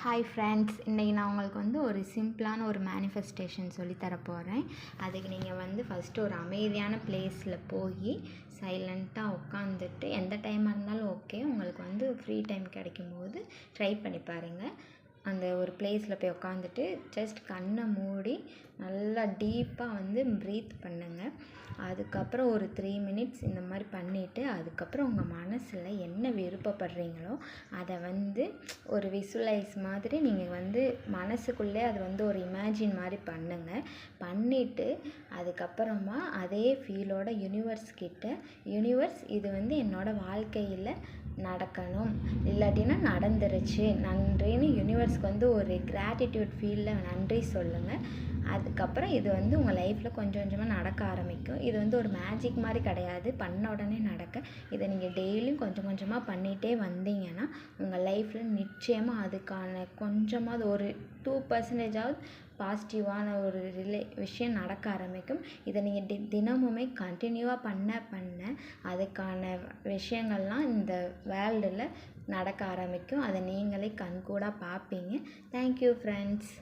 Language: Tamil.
ஹாய் ஃப்ரெண்ட்ஸ் இன்றைக்கி நான் உங்களுக்கு வந்து ஒரு சிம்பிளான ஒரு மேனிஃபெஸ்டேஷன் சொல்லித்தர போகிறேன் அதுக்கு நீங்கள் வந்து ஃபஸ்ட்டு ஒரு அமைதியான பிளேஸில் போய் சைலண்ட்டாக உட்காந்துட்டு எந்த டைமாக இருந்தாலும் ஓகே உங்களுக்கு வந்து ஃப்ரீ டைம் கிடைக்கும்போது ட்ரை பண்ணி பாருங்கள் அந்த ஒரு பிளேஸில் போய் உட்காந்துட்டு ஜஸ்ட் கண்ணை மூடி நல்லா டீப்பாக வந்து ப்ரீத் பண்ணுங்கள் அதுக்கப்புறம் ஒரு த்ரீ மினிட்ஸ் இந்த மாதிரி பண்ணிவிட்டு அதுக்கப்புறம் உங்கள் மனசில் என்ன விருப்பப்படுறீங்களோ அதை வந்து ஒரு விசுவலைஸ் மாதிரி நீங்கள் வந்து மனசுக்குள்ளே அது வந்து ஒரு இமேஜின் மாதிரி பண்ணுங்கள் பண்ணிவிட்டு அதுக்கப்புறமா அதே ஃபீலோட யூனிவர்ஸ் கிட்ட யூனிவர்ஸ் இது வந்து என்னோடய வாழ்க்கையில் நடக்கணும். இல்லாட்டினா நடந்துருச்சு. நன்றின்னு யூனிவர்ஸ்க்கு வந்து ஒரு கிராட்டிடியூட் ஃபீலில் நன்றி சொல்லுங்கள் அதுக்கப்புறம் இது வந்து உங்கள் லைஃப்பில் கொஞ்சம் கொஞ்சமாக நடக்க ஆரம்பிக்கும். இது வந்து ஒரு மேஜிக் மாதிரி கிடையாது. பண்ண உடனே நடக்க. இதை நீங்கள் டெய்லியும் கொஞ்சம் கொஞ்சமாக பண்ணிகிட்டே வந்தீங்கன்னா உங்கள் லைஃப்பில் நிச்சயமாக அதுக்கான கொஞ்சமாவது ஒரு டூ பர்சன்டேஜாவது பாசிட்டிவான ஒரு ரிலே விஷயம் நடக்க ஆரம்பிக்கும். இதை நீங்கள் தி தினமுமே கண்டினியூவாக பண்ண பண்ண அதுக்கான விஷயங்கள்லாம் இந்த வேர்ல்டில் நடக்க ஆரம்பிக்கும். அதை நீங்களே கண்கூடாக பார்ப்பீங்க. Thank you friends